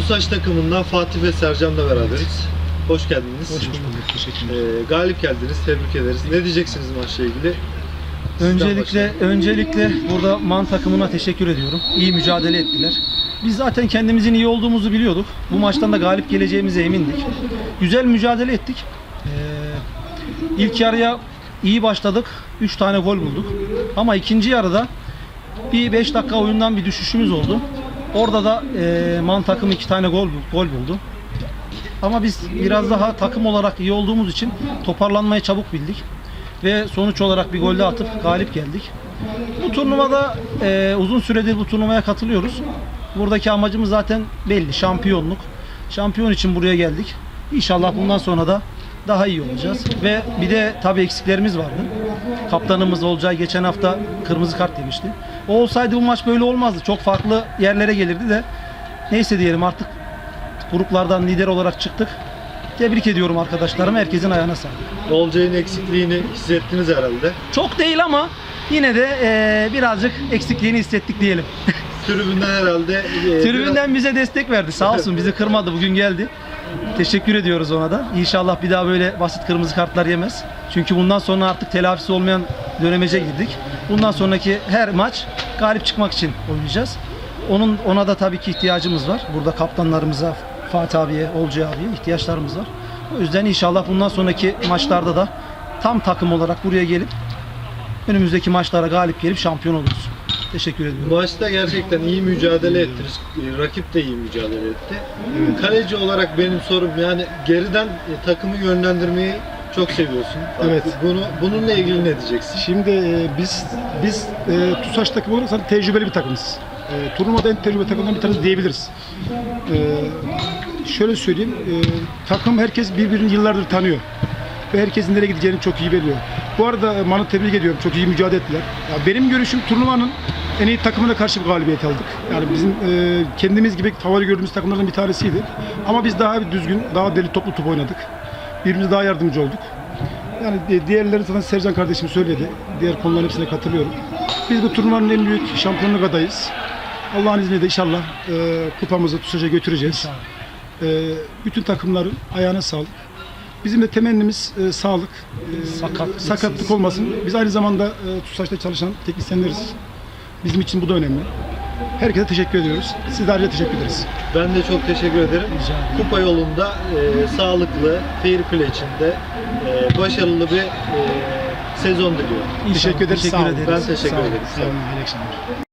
TUSAŞ takımından Fatih ve Sercan'la beraberiz. Hoş geldiniz. Hoş bulduk. Teşekkürler. Ee, galip geldiniz. Tebrik ederiz. Ne diyeceksiniz maçla ilgili? Sizden Öncelikle başlayalım. öncelikle burada Man takımına teşekkür ediyorum. İyi mücadele ettiler. Biz zaten kendimizin iyi olduğumuzu biliyorduk. Bu maçtan da galip geleceğimize emindik. Güzel mücadele ettik. Ee, ilk yarıya iyi başladık. 3 tane gol bulduk. Ama ikinci yarıda bir 5 dakika oyundan bir düşüşümüz oldu. Orada da e, Man takım 2 tane gol gol buldu. Ama biz biraz daha takım olarak iyi olduğumuz için toparlanmayı çabuk bildik. Ve sonuç olarak bir gol de atıp galip geldik. Bu turnuvada e, uzun süredir bu turnuvaya katılıyoruz. Buradaki amacımız zaten belli. Şampiyonluk. Şampiyon için buraya geldik. İnşallah bundan sonra da daha iyi olacağız. Ve bir de tabii eksiklerimiz vardı. Kaptanımız Olcay geçen hafta kırmızı kart yemişti. O olsaydı bu maç böyle olmazdı. Çok farklı yerlere gelirdi de. Neyse diyelim artık gruplardan lider olarak çıktık. Tebrik ediyorum arkadaşlarım. Herkesin ayağına sağlık. Olcay'ın eksikliğini hissettiniz herhalde. Çok değil ama yine de eee, birazcık eksikliğini hissettik diyelim. Tribünden herhalde e, Tribünden bize destek verdi. Sağ olsun bizi kırmadı. Bugün geldi. Teşekkür ediyoruz ona da. İnşallah bir daha böyle basit kırmızı kartlar yemez. Çünkü bundan sonra artık telafisi olmayan dönemece girdik. Bundan sonraki her maç galip çıkmak için oynayacağız. Onun ona da tabii ki ihtiyacımız var. Burada kaptanlarımıza, Fatih abiye, Olcay abiye ihtiyaçlarımız var. O yüzden inşallah bundan sonraki maçlarda da tam takım olarak buraya gelip önümüzdeki maçlara galip gelip şampiyon oluruz. Teşekkür ediyorum. maçta gerçekten iyi mücadele ettiniz. E, Rakip de iyi mücadele etti. Kaleci olarak benim sorum yani geriden e, takımı yönlendirmeyi çok seviyorsun. Evet. Bunu bununla ilgili ne diyeceksin? Şimdi e, biz biz e, TUSAŞ takımı olarak zaten tecrübeli bir takımız. E, turnuvada en tecrübeli takımdan bir tanesi diyebiliriz. E, şöyle söyleyeyim, e, takım herkes birbirini yıllardır tanıyor. Ve herkesin nereye gideceğini çok iyi biliyor. Bu arada e, Man'ı tebrik ediyorum. Çok iyi mücadele ettiler. Ya benim görüşüm turnuvanın en iyi takımına karşı bir galibiyet aldık. Yani bizim e, kendimiz gibi favori gördüğümüz takımlardan bir tanesiydi. Ama biz daha bir düzgün, daha deli toplu top oynadık. Birbirimize daha yardımcı olduk. Yani di- diğerleri zaten Sercan kardeşim söyledi. Diğer konuların hepsine katılıyorum. Biz bu turnuvanın en büyük şampiyonluk adayız. Allah'ın izniyle de inşallah e, kupamızı TUSAŞ'a götüreceğiz. E, bütün takımların ayağına sağlık. Bizim de temennimiz e, sağlık. E, Sakatlıksız. sakatlık olmasın. Biz aynı zamanda e, TUSAŞ'ta çalışan teknisyenleriz. Bizim için bu da önemli. Herkese teşekkür ediyoruz. Siz de ayrıca teşekkür ederiz. Ben de çok teşekkür ederim. Rica ederim. Kupa yolunda e, sağlıklı, fair play içinde e, başarılı bir e, sezon diliyorum. Teşekkür ederiz. Teşekkür Sağ olun. ederiz. Ben teşekkür Sağ olun. ederim. Sağ olun. İyi akşamlar.